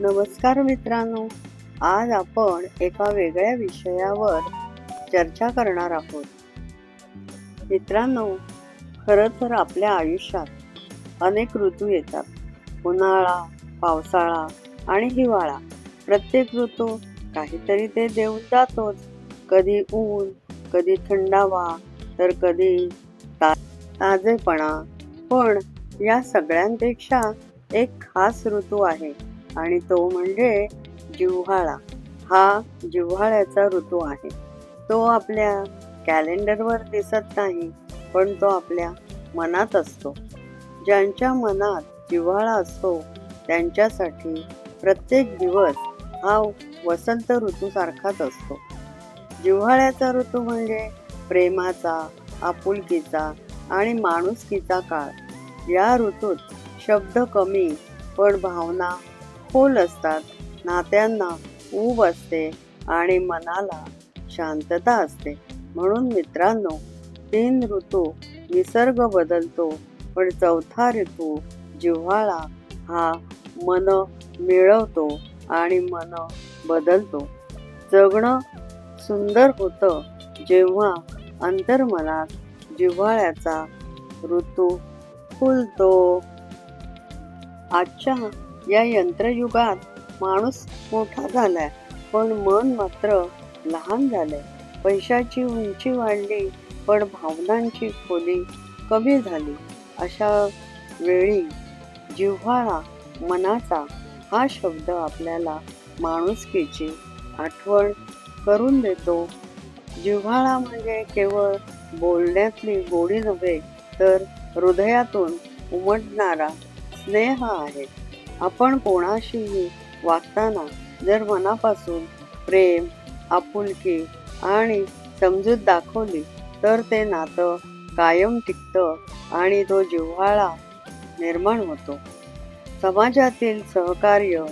नमस्कार मित्रांनो. आज आपण एका वेगळ्या विषयावर चर्चा करणार आहोत. मित्रांनो खरं तर आपल्या आयुष्यात अनेक ऋतू येतात. उन्हाळा पावसाळा आणि हिवाळा. प्रत्येक ऋतू काहीतरी ते देऊन जातोच. कधी ऊन कधी थंडावा तर कधी ता ताजेपणा. पण या सगळ्यांपेक्षा एक खास ऋतू आहे. आणि तो म्हणजे जिव्हाळा. हा जिव्हाळ्याचा ऋतू आहे. तो आपल्या कॅलेंडरवर दिसत नाही पण तो आपल्या मनात असतो. ज्यांच्या मनात जिव्हाळा असतो त्यांच्यासाठी प्रत्येक दिवस हा वसंत ऋतूसारखाच असतो. जिव्हाळ्याचा ऋतू म्हणजे प्रेमाचा आपुलकीचा आणि माणुसकीचा काळ. या ऋतूत शब्द कमी पण भावना खोल असतात. नात्यांना ऊब असते आणि मनाला शांतता असते. म्हणून मित्रांनो तीन ऋतू निसर्ग बदलतो पण चौथा ऋतू जिव्हाळा हा मन मिळवतो आणि मन बदलतो. जगणं सुंदर होतं जेव्हा अंतर्मनात जिव्हाळ्याचा ऋतू फुलतो. आजच्या या यंत्रयुगात माणूस मोठा झालाय. पण मन मात्र लहान झालंय. पैशाची उंची वाढली पण भावनांची खोली कमी झाली. अशा वेळी जिव्हाळा मनाचा हा शब्द आपल्याला माणुसकीची आठवण करून देतो. जिव्हाळा म्हणजे केवळ बोलण्यातली गोडी नव्हे तर हृदयातून उमटणारा स्नेह आहे. आपण कोणाशीही वागताना जर मनापासून प्रेम आपुलकी आणि समजूत दाखवली तर ते नातं कायम टिकतं आणि तो जिव्हाळा निर्माण होतो. समाजातील सहकार्य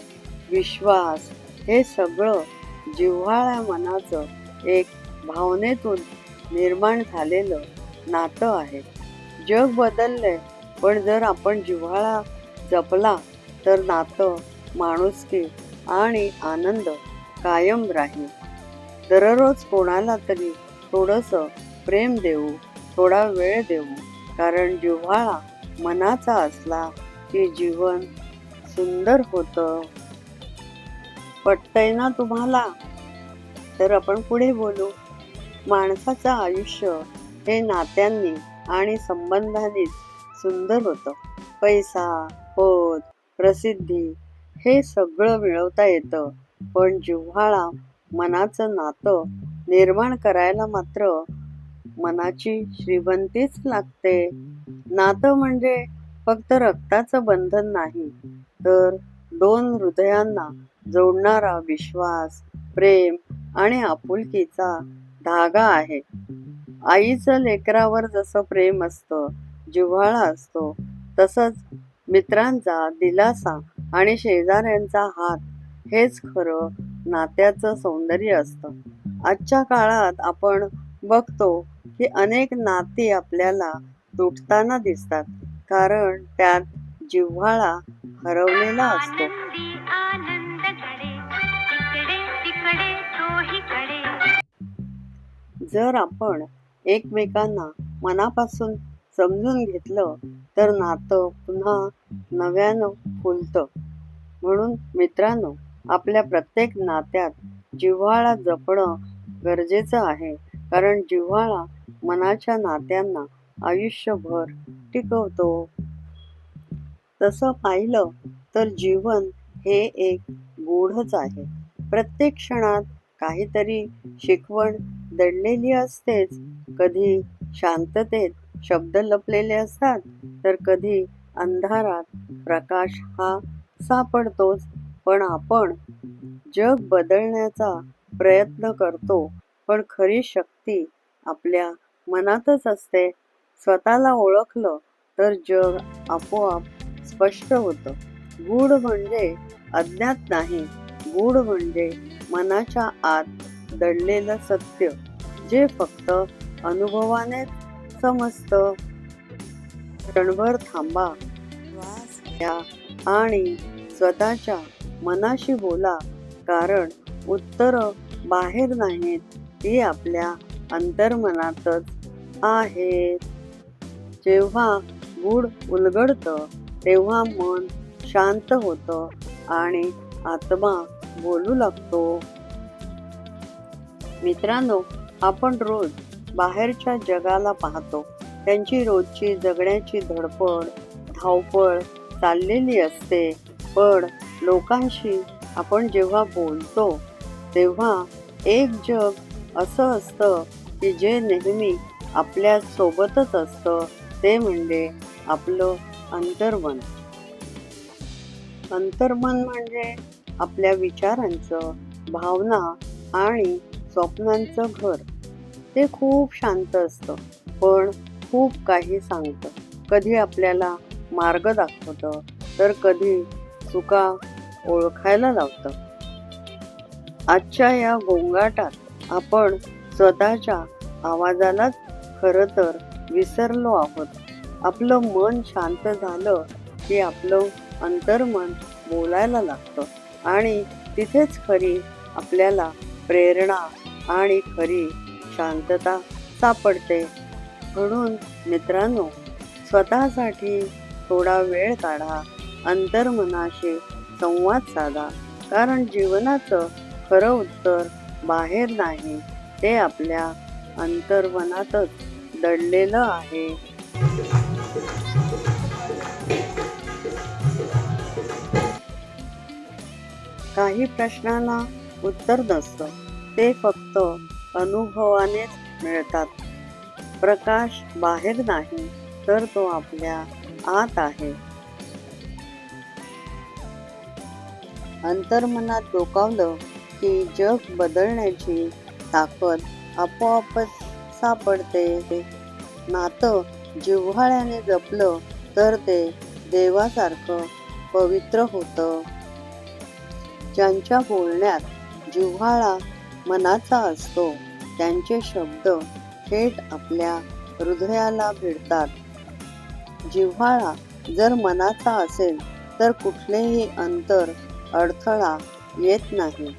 विश्वास हे सगळं जिव्हाळ्या मनाचं एक भावनेतून निर्माण झालेलं नातं आहे. जग बदललंय पण जर आपण जिव्हाळा जपला तर नातं माणुसकी आणि आनंद कायम राहील. दररोज कोणाला तरी थोडंसं प्रेम देऊ थोडा वेळ देऊ कारण जिव्हाळा मनाचा असला की जीवन सुंदर होतं. पटतंय ना तुम्हाला? तर आपण पुढे बोलू. माणसाचं आयुष्य हे नात्यांनी आणि संबंधांनीच सुंदर होतं. पैसा प्रसिद्धी हे सगळं मिळवता येतं. पण जिव्हाळा मनाचं नातं निर्माण करायला मात्र मनाची श्रीमंतीच लागते. नातं म्हणजे फक्त रक्ताचं बंधन नाही तर दोन हृदयांना जोडणारा विश्वास प्रेम आणि आपुलकीचा धागा आहे. आईचं लेकरावर जसं प्रेम असतं जिव्हाळा असतो तसंच मित्रांचा दिलासा आणि शेजाऱ्यांचा हात हेच खरं नात्याचं सौंदर्य असतं. आजच्या काळात आपण बघतो की अनेक नाती आपल्याला तुटताना दिसतात कारण त्यात जिव्हाळा हरवलेला असतो. जर आपण एकमेकांना मनापासून समजून घेतलं तर नातं पुन्हा नव्यानं फुलतं. म्हणून मित्रांनो आपल्या प्रत्येक नात्यात जिव्हाळा जपणं गरजेचं आहे. कारण जिव्हाळा मनाच्या नात्यांना आयुष्यभर टिकवतो. तसं पाहिलं तर जीवन हे एक गूढच आहे. प्रत्येक क्षणात काहीतरी शिकवण दडलेली असतेच. कधी शांततेत शब्द लपलेले असतात तर कधी अंधारात प्रकाश हा सापडतोच पण आपण जग बदलण्याचा प्रयत्न करतो. पण खरी शक्ती आपल्या मनातच असते. स्वतःला ओळखलं तर जग आपोआप स्पष्ट होतं. गूढ म्हणजे अज्ञात नाही. गूढ म्हणजे मनाच्या आत दडलेलं सत्य जे फक्त अनुभवाने समस्त. क्षणभर थांबा. घ्या आणि स्वतःच्या मनाशी बोला. कारण उत्तर बाहेर नाहीत ती आपल्या अंतर्मनातच आहेत जेव्हा गुढ उलगडतं तेव्हा मन शांत होतं आणि आत्मा बोलू लागतो. मित्रांनो आपण रोज बाहेरच्या जगाला पाहतो. त्यांची रोजची जगण्याची धडपड धावपळ चाललेली असते. पण लोकांशी आपण जेव्हा बोलतो तेव्हा एक जग असं असतं की जे नेहमी आपल्या सोबतच असतं. ते म्हणजे आपलं अंतर्मन. अंतर्मन म्हणजे आपल्या विचारांचं भावना आणि स्वप्नांचं घर. ते खूप शांत असतं. पण खूप काही सांगतं. कधी आपल्याला मार्ग दाखवतं तर कधी चुका ओळखायला लावतं. आजच्या या गोंगाटात आपण स्वतःच्या आवाजालाच खरं तर विसरलो आहोत. आपलं मन शांत झालं की आपलं अंतर्मन बोलायला लागतं. आणि तिथेच खरी आपल्याला प्रेरणा आणि खरी शांतता सापडते. म्हणून मित्रांनो स्वतःसाठी थोडा वेळ काढा अंतर्मनाशी संवाद साधा. कारण जीवनाचं खरं उत्तर बाहेर नाही ते आपल्या अंतर्मनातच दडलेलं आहे. काही प्रश्नांना उत्तर नसतं ते फक्त अनुभवानेच मिळतात. प्रकाश बाहेर नाही तर तो आपल्या आत आहे. अंतर्मनात डोकावलं की जग बदलण्याची ताकद आपोआपच सापडते. नातं जिव्हाळ्याने जपलं तर ते देवासारखं पवित्र होतं. ज्यांच्या बोलण्यात जिव्हाळा मनाचा असतो. त्यांचे शब्द थेट आपल्या हृदयाला भिडतात. जिव्हाळा जर मनाचा असेल तर कुठलेही अंतर अडथळा येत नाही.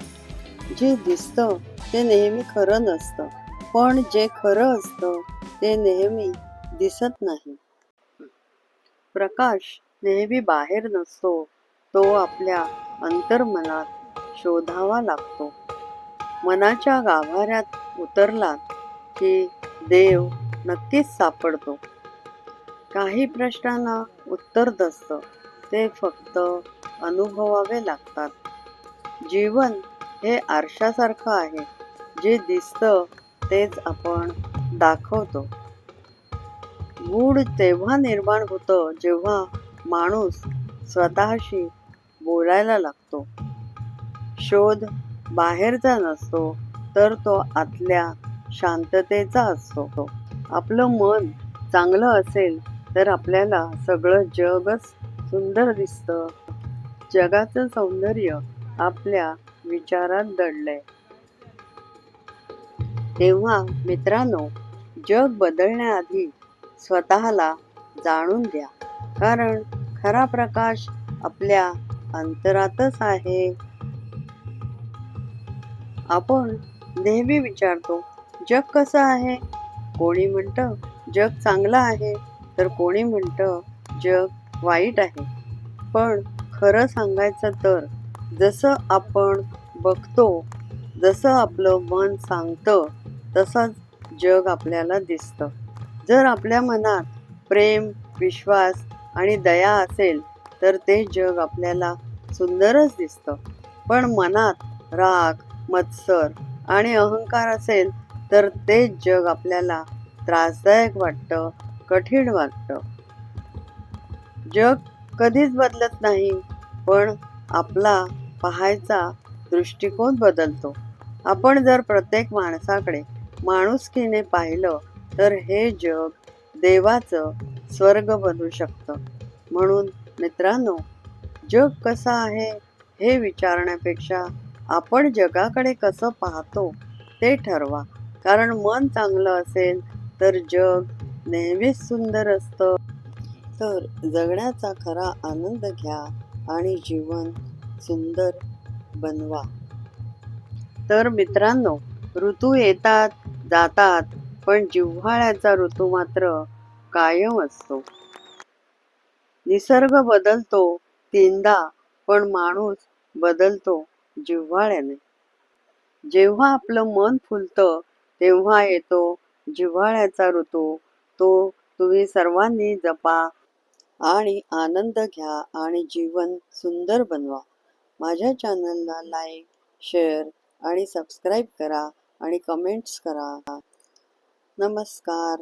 जे दिसतं ते नेहमी खरं नसतं. पण जे खरं असतं ते नेहमी दिसत नाही. प्रकाश नेहमी बाहेर नसतो तो आपल्या अंतर्मनात शोधावा लागतो. मनाच्या गाभाऱ्यात उतरलात की देव नक्कीच सापडतो. काही प्रश्नांना उत्तर दसतं. ते फक्त अनुभवावे लागतात. जीवन हे आरशासारखं आहे. जे दिसतं तेच आपण दाखवतो. गूढ तेव्हा निर्माण होतं जेव्हा माणूस स्वतःशी बोलायला लागतो. शोध बाहेरचा नसतो तर तो आतल्या शांततेचा असतो आपलं मन चांगलं असेल तर आपल्याला सगळं जगच सुंदर दिसतं. जगाचं सौंदर्य आपल्या विचारात दडलंय. तेव्हा मित्रांनो जग बदलण्याआधी स्वतःला जाणून द्या कारण खरा प्रकाश आपल्या अंतरातच आहे. आपण नेहमी विचारतो जग कसं आहे? कोणी म्हणतं जग चांगलं आहे तर कोणी म्हणतं जग वाईट आहे. पण खरं सांगायचं तर जसं आपण बघतो जसं आपलं मन सांगतं तसंच जग आपल्याला दिसतं. जर आपल्या मनात प्रेम विश्वास आणि दया असेल तर ते जग आपल्याला सुंदरच दिसतं. पण मनात राग मत्सर आणि अहंकार असेल तर तेच जग आपल्याला त्रासदायक वाटतं कठीण वाटतं. जग कधीच बदलत नाही पण आपला पाहायचा दृष्टिकोन बदलतो. आपण जर प्रत्येक माणसाकडे माणुसकीने पाहिलं तर हे जग देवाचं स्वर्ग बनू शकतं. म्हणून मित्रांनो जग कसं आहे हे विचारण्यापेक्षा आपण जगाकडे कसं पाहतो ते ठरवा. कारण मन चांगलं असेल तर जग नेहमीच सुंदर असतं. तर जगण्याचा खरा आनंद घ्या आणि जीवन सुंदर बनवा. तर मित्रांनो ऋतू येतात जातात पण जिव्हाळ्याचा ऋतू मात्र कायम असतो. निसर्ग बदलतो तीनदा पण माणूस बदलतो. जिव्हाळ्याने जेव्हा आपलं मन फुलतं तेव्हा येतो जिव्हाळ्याचा ऋतू. तो तुम्ही सर्वांनी जपा आणि आनंद घ्या आणि जीवन सुंदर बनवा. माझ्या चॅनलला लाईक शेअर आणि सबस्क्राईब करा आणि कमेंट्स करा. नमस्कार.